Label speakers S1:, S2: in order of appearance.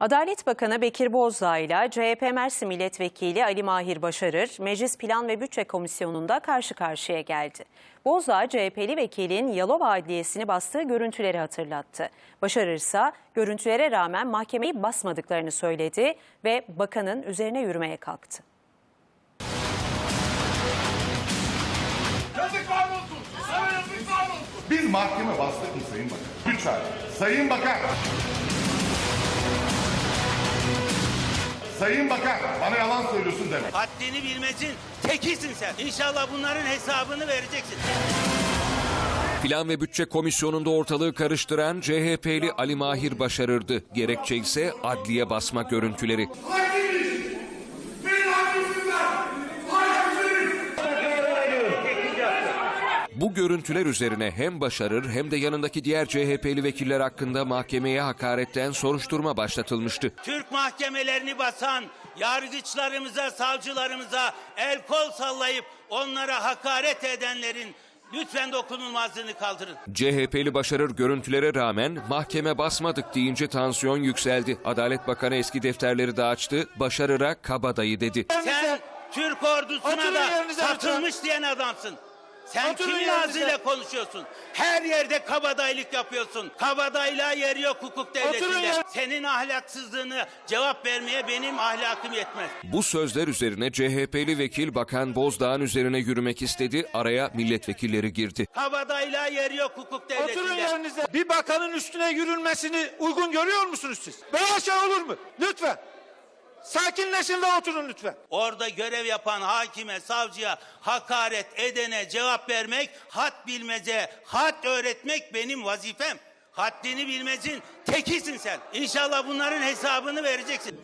S1: Adalet Bakanı Bekir Bozdağ ile CHP Mersin Milletvekili Ali Mahir Başarır, Meclis Plan ve Bütçe Komisyonu'nda karşı karşıya geldi. Bozdağ, CHP'li vekilin Yalova Adliyesi'ni bastığı görüntüleri hatırlattı. Başarır ise görüntülere rağmen mahkemeyi basmadıklarını söyledi ve bakanın üzerine yürümeye kalktı.
S2: Yazıklar olsun. Sana yazıklar olsun. Biz mahkeme bastık mı Sayın Bakan? Lütfen. Sayın Bakan. Sayın Bakan bana yalan söylüyorsun deme.
S3: Haddini bilmezin tekisin sen. İnşallah bunların hesabını vereceksin.
S4: Plan ve Bütçe Komisyonu'nda ortalığı karıştıran CHP'li Ali Mahir başarırdı. Gerekçe ise adliye basma görüntüleri.
S2: Haddiniz.
S4: Bu görüntüler üzerine hem başarır hem de yanındaki diğer CHP'li vekiller hakkında mahkemeye hakaretten soruşturma başlatılmıştı.
S3: Türk mahkemelerini basan yargıçlarımıza, savcılarımıza el kol sallayıp onlara hakaret edenlerin lütfen dokunulmazlığını kaldırın.
S4: CHP'li başarır görüntülere rağmen mahkeme basmadık deyince tansiyon yükseldi. Adalet Bakanı eski defterleri de açtı, başarıra kabadayı dedi.
S3: Sen Türk ordusuna
S5: Oturun
S3: da satılmış diyen adamsın. Sen
S5: Oturun
S3: kimin
S5: yerinize.
S3: ağzıyla konuşuyorsun? Her yerde kabadayılık yapıyorsun. Kabadayılığa yer yok hukuk devletinde. Senin ahlaksızlığını cevap vermeye benim ahlakım yetmez.
S4: Bu sözler üzerine CHP'li vekil Bakan Bozdağ'ın üzerine yürümek istedi, araya milletvekilleri girdi.
S3: Kabadayılığa yer yok hukuk
S5: Oturun
S3: devletinde.
S5: yerinize. Bir bakanın üstüne yürünmesini uygun görüyor musunuz siz? Böyle şey olur mu? Lütfen. Sakinleşin ve oturun lütfen.
S3: Orada görev yapan hakime, savcıya hakaret edene cevap vermek, had bilmece, had öğretmek benim vazifem. Haddini bilmezin tekisin sen. İnşallah bunların hesabını vereceksin.